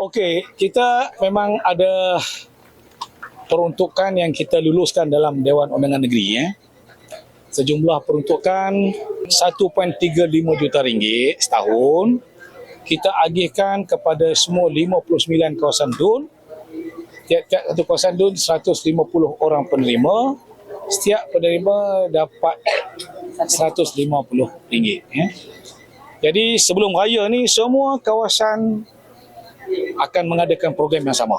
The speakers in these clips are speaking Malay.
Okey, kita memang ada peruntukan yang kita luluskan dalam Dewan Undangan Negeri eh. Sejumlah peruntukan 1.35 juta ringgit setahun kita agihkan kepada semua 59 kawasan DUN. Tiap-tiap satu kawasan DUN 150 orang penerima. Setiap penerima dapat 150 ringgit eh. Jadi sebelum raya ni semua kawasan akan mengadakan program yang sama.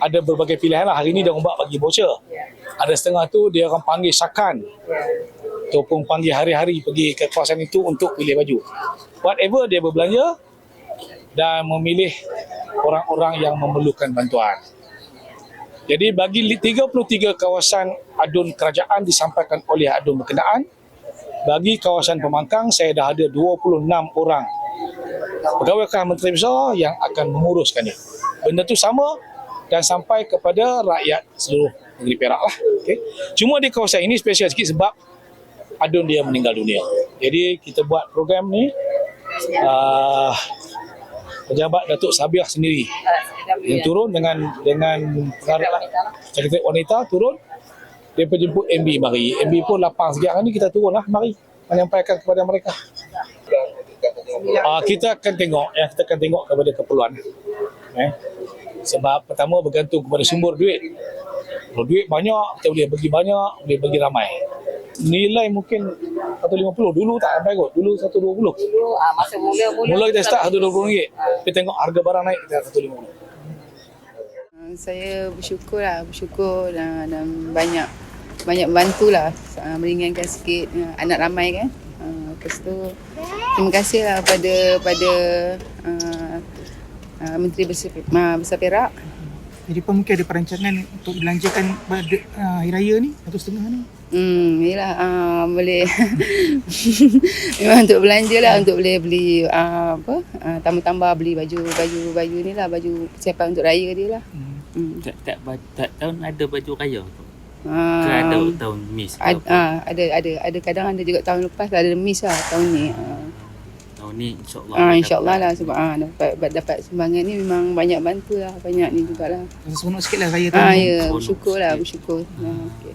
Ada berbagai pilihan lah. Hari ni dia buat bagi voucher. Ada setengah tu dia orang panggil sakan. Ataupun panggil hari-hari pergi ke kawasan itu untuk pilih baju. Whatever dia berbelanja dan memilih orang-orang yang memerlukan bantuan. Jadi bagi li- 33 kawasan adun kerajaan disampaikan oleh adun berkenaan, bagi kawasan pemangkang saya dah ada 26 orang pegawai Khas Menteri Besar yang akan menguruskannya. Benda tu sama dan sampai kepada rakyat seluruh negeri Perak lah. Okay. Cuma di kawasan ini spesial sikit sebab adun dia meninggal dunia. Jadi kita buat program ni uh, pejabat Datuk Sabiah sendiri yang turun dengan dengan pengarah sekretariat wanita turun dia penjemput MB mari. MB pun lapang hari ni kita turun lah mari menyampaikan kepada mereka. Uh, kita akan tengok ya kita akan tengok kepada keperluan. Eh. Sebab pertama bergantung kepada sumber duit. Kalau duit banyak, kita boleh bagi banyak, boleh bagi ramai. Nilai mungkin 150 dulu tak sampai kot. Dulu 120. Dulu ah, masa mula-mula Mula kita start 120 ringgit. Tapi tengok harga barang naik kita 150. Ah, saya bersyukur lah, bersyukur dan, dan banyak banyak bantulah uh, meringankan sikit uh, anak ramai kan. Uh, lepas tu terima kasih lah pada pada uh, uh, Menteri Besar, uh, Besar Perak Jadi pun mungkin ada perancangan untuk belanjakan pada uh, hari raya ni satu setengah ni. Hmm, yelah uh, boleh memang untuk belanja lah untuk boleh beli uh, apa uh, tambah-tambah beli baju baju baju ni lah baju persiapan untuk raya dia lah. Hmm. Tak, tak, ba- tak tahun ada baju raya tu. Uh, Ke ada tahun miss Ad, ah, ada ada ada kadang ada juga tahun lepas ada miss lah tahun ni. Ah Tahun ni insyaAllah. ah, insyaallah lah sebab ah dapat dapat, dapat sumbangan ni memang banyak bantu lah banyak ni jugalah. Rasa seronok sikit lah raya tahun Ah ya bersyukur lah bersyukur. Ah, okay.